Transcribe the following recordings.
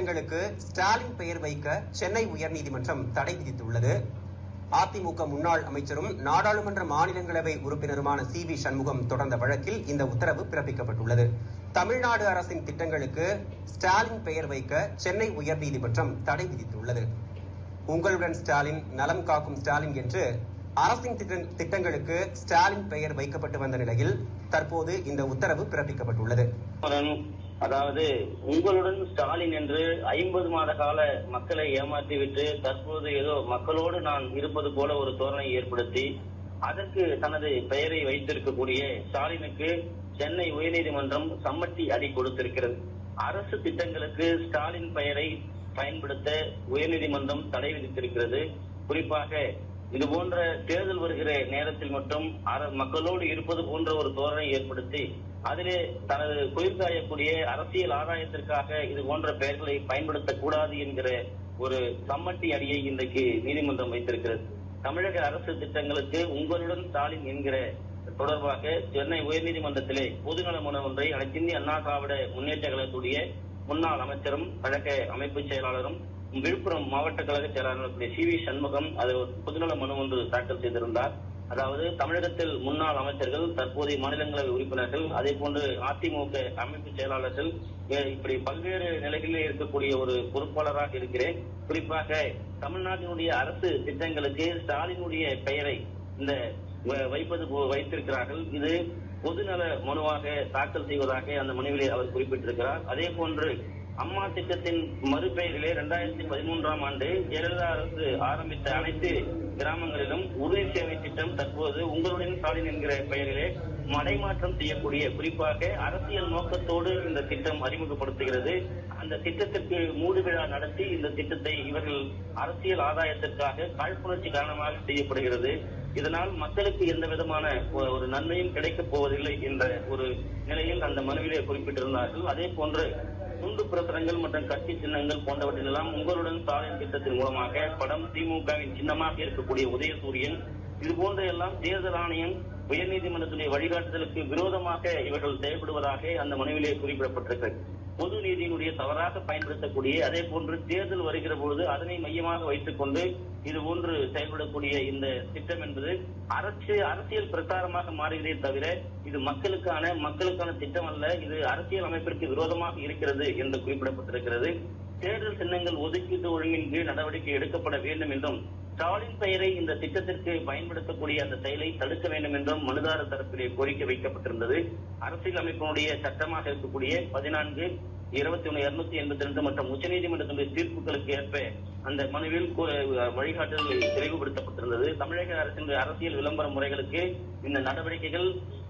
திட்டங்களுக்கு ஸ்டாலின் பெயர் வைக்க சென்னை உயர்நீதிமன்றம் தடை விதித்துள்ளது. அதிமுக முன்னாள் அமைச்சரும் நாடாளுமன்ற மாநிலங்களவை உறுப்பினருமான சி வி சண்முகம் தொடர்ந்த வழக்கில் இந்த உத்தரவு பிறப்பிக்கப்பட்டுள்ளது. தமிழ்நாடு அரசின் திட்டங்களுக்கு ஸ்டாலின் பெயர் வைக்க சென்னை உயர்நீதிமன்றம் தடை விதித்துள்ளது. உங்களுடன் ஸ்டாலின் நலம் காக்கும் ஸ்டாலின் என்று அரசின் திட்டங்களுக்கு ஸ்டாலின் பெயர் வைக்கப்பட்டு வந்த நிலையில் தற்போது இந்த உத்தரவு பிறப்பிக்கப்பட்டுள்ளது. அதாவது உங்களுடன் ஸ்டாலின் என்று ஐம்பது மாத கால மக்களை ஏமாற்றிவிட்டு தற்போது ஏதோ மக்களோடு நான் இருப்பது போல ஒரு தோரணை ஏற்படுத்தி அதற்கு தனது பெயரை வைத்திருக்கக்கூடிய ஸ்டாலினுக்கு சென்னை உயர்நீதிமன்றம் சம்மட்டி அடி கொடுத்திருக்கிறது. அரசு திட்டங்களுக்கு ஸ்டாலின் பெயரை பயன்படுத்த உயர்நீதிமன்றம் தடை விதித்திருக்கிறது. குறிப்பாக இது போன்ற தேர்தல் வருகிற நேரத்தில் மட்டும் மக்களோடு இருப்பது போன்ற ஒரு தோரணை ஏற்படுத்தி அதிலே தனது குளிர் காயக்கூடிய அரசியல் ஆதாயத்திற்காக இது போன்ற பெயர்களை பயன்படுத்தக்கூடாது என்கிற ஒரு சம்மட்டி அடியை இன்றைக்கு நீதிமன்றம் வைத்திருக்கிறது. தமிழக அரசு திட்டங்களுக்கு உங்களுடன் ஸ்டாலின் என்கிற தொடர்பாக சென்னை உயர்நீதிமன்றத்திலே பொதுநல மனு ஒன்றை அனைத்திந்திய அண்ணா திராவிட முன்னேற்ற கழகத்துடைய முன்னாள் அமைச்சரும் கழக அமைப்பு செயலாளரும் விழுப்புரம் மாவட்ட கழக செயலாளர் சி வி சண்முகம் அது பொதுநல மனு ஒன்று தாக்கல் செய்திருந்தார். அதாவது தமிழகத்தில் முன்னாள் அமைச்சர்கள் தற்போதைய மாநிலங்களவை உறுப்பினர்கள் அதே போன்று அதிமுக அமைப்பு செயலாளர்கள் இப்படி பல்வேறு நிலைகளில் இருக்கக்கூடிய ஒரு பொறுப்பாளராக இருக்கிறேன். குறிப்பாக தமிழ்நாட்டினுடைய அரசு திட்டங்களுக்கு ஸ்டாலினுடைய பெயரை இந்த வைப்பது போ- வைத்திருக்கிறார்கள். இது பொதுநல மனுவாக தாக்கல் செய்வதாக அந்த மனுவிலே அவர் குறிப்பிட்டிருக்கிறார். அதே போன்று அம்மா திட்டத்தின் மறுபெயரிலே இரண்டாயிரத்தி பதிமூன்றாம் ஆண்டு ஜெயலலிதா அரசு ஆரம்பித்த அனைத்து கிராமங்களிலும் உதவி சேவை திட்டம் தற்போது உங்களுடன் ஸ்டாலின் என்கிற பெயரிலே மடைமாற்றம் செய்யக்கூடிய குறிப்பாக அரசியல் நோக்கத்தோடு இந்த திட்டம் அறிமுகப்படுத்துகிறது. அந்த திட்டத்திற்கு மூடு விழா நடத்தி இந்த திட்டத்தை இவர்கள் அரசியல் ஆதாயத்திற்காக காழ்ப்புணர்ச்சி காரணமாக செய்யப்படுகிறது. இதனால் மக்களுக்கு எந்த விதமான ஒரு நன்மையும் கிடைக்கப் போவதில்லை என்ற ஒரு நிலையில் அந்த மனுவிலே குறிப்பிட்டிருந்தார்கள். அதே போன்று துண்டு பிரசுரங்கள் மற்றும் கட்சி சின்னங்கள் போன்றவற்றிலெல்லாம் உங்களுடன் சாலையின் திட்டத்தின் மூலமாக படம் திமுகவின் சின்னமாக இருக்கக்கூடிய உதயசூரியன் இது போன்ற எல்லாம் தேர்தல் ஆணையம் உயர்நீதிமன்றத்துடைய வழிகாட்டுதலுக்கு விரோதமாக இவர்கள் செயல்படுவதாக அந்த மனுவிலே குறிப்பிடப்பட்டிருக்கிறது. பொது நீதியினுடைய தவறாக பயன்படுத்தக்கூடிய அதே போன்று தேர்தல் வருகிற பொழுது அதனை மையமாக வைத்துக் கொண்டு இது போன்று செயல்படக்கூடிய இந்த திட்டம் என்பது அரசு அரசியல் பிரச்சாரமாக மாறுகிறதே தவிர இது மக்களுக்கான மக்களுக்கான திட்டம் அல்ல. இது அரசியல் அமைப்பிற்கு விரோதமாக இருக்கிறது என்று குறிப்பிடப்பட்டிருக்கிறது. தேர்தல் சின்னங்கள் ஒதுக்கீட்டு ஒழுங்கின் கீழ் நடவடிக்கை எடுக்கப்பட வேண்டும் என்றும் ஸ்டாலின் பெயரை இந்த திட்டத்திற்கு பயன்படுத்தக்கூடிய அந்த செயலை தடுக்க வேண்டும் என்றும் மனுதாரர் தரப்பிலே கோரிக்கை வைக்கப்பட்டிருந்தது. அரசியல் அமைப்பினுடைய சட்டமாக இருக்கக்கூடிய பதினான்கு இருபத்தி ஒன்று இருநூத்தி எண்பத்தி ரெண்டு மற்றும் உச்சநீதிமன்றத்தினுடைய தீர்ப்புகளுக்கு ஏற்ப அந்த மனுவில் வழிகாட்டுதல் தெளிவுபடுத்தப்பட்டிருந்தது. தமிழக அரசின் அரசியல் விளம்பர முறைகளுக்கு இந்த நடவடிக்கைகள்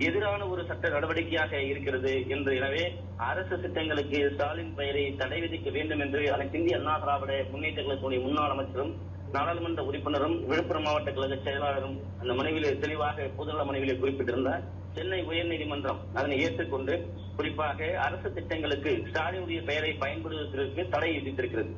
எதிரான ஒரு சட்ட நடவடிக்கையாக இருக்கிறது என்று. எனவே அரசு திட்டங்களுக்கு ஸ்டாலின் பெயரை தடை விதிக்க வேண்டும் என்று அனைத்து இந்திய அண்ணா திராவிட முன்னேற்ற கழகத்துடைய முன்னாள் அமைச்சரும் நாடாளுமன்ற உறுப்பினரும் விழுப்புரம் மாவட்ட கழக செயலாளரும் அந்த மனுவிலே தெளிவாக பொதுநல மனுவிலே குறிப்பிட்டிருந்தார் சென்னை உயர்நீதிமன்றம் அதனை ஏற்றுக்கொண்டு குறிப்பாக அரசு திட்டங்களுக்கு ஸ்டாலினுடைய பெயரை பயன்படுத்துவதற்கு தடை விதித்திருக்கிறது.